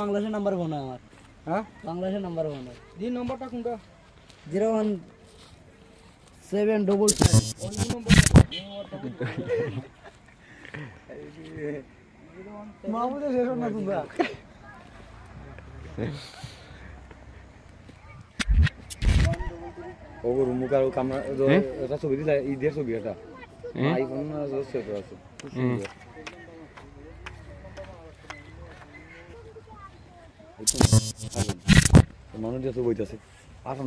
বাংলাদেশের number phone আমার। হ্যাঁ? বাংলাদেশের নাম্বার ফোন দিন নম্বরটা কোনটা? জিরো ওয়ান সেভেন ডবল না তোমরা? আর কামরা এটা ছবি দিলা ঈদের ছবি এটা। আইফোন আছে মানুষ যে বইতেছে আসুন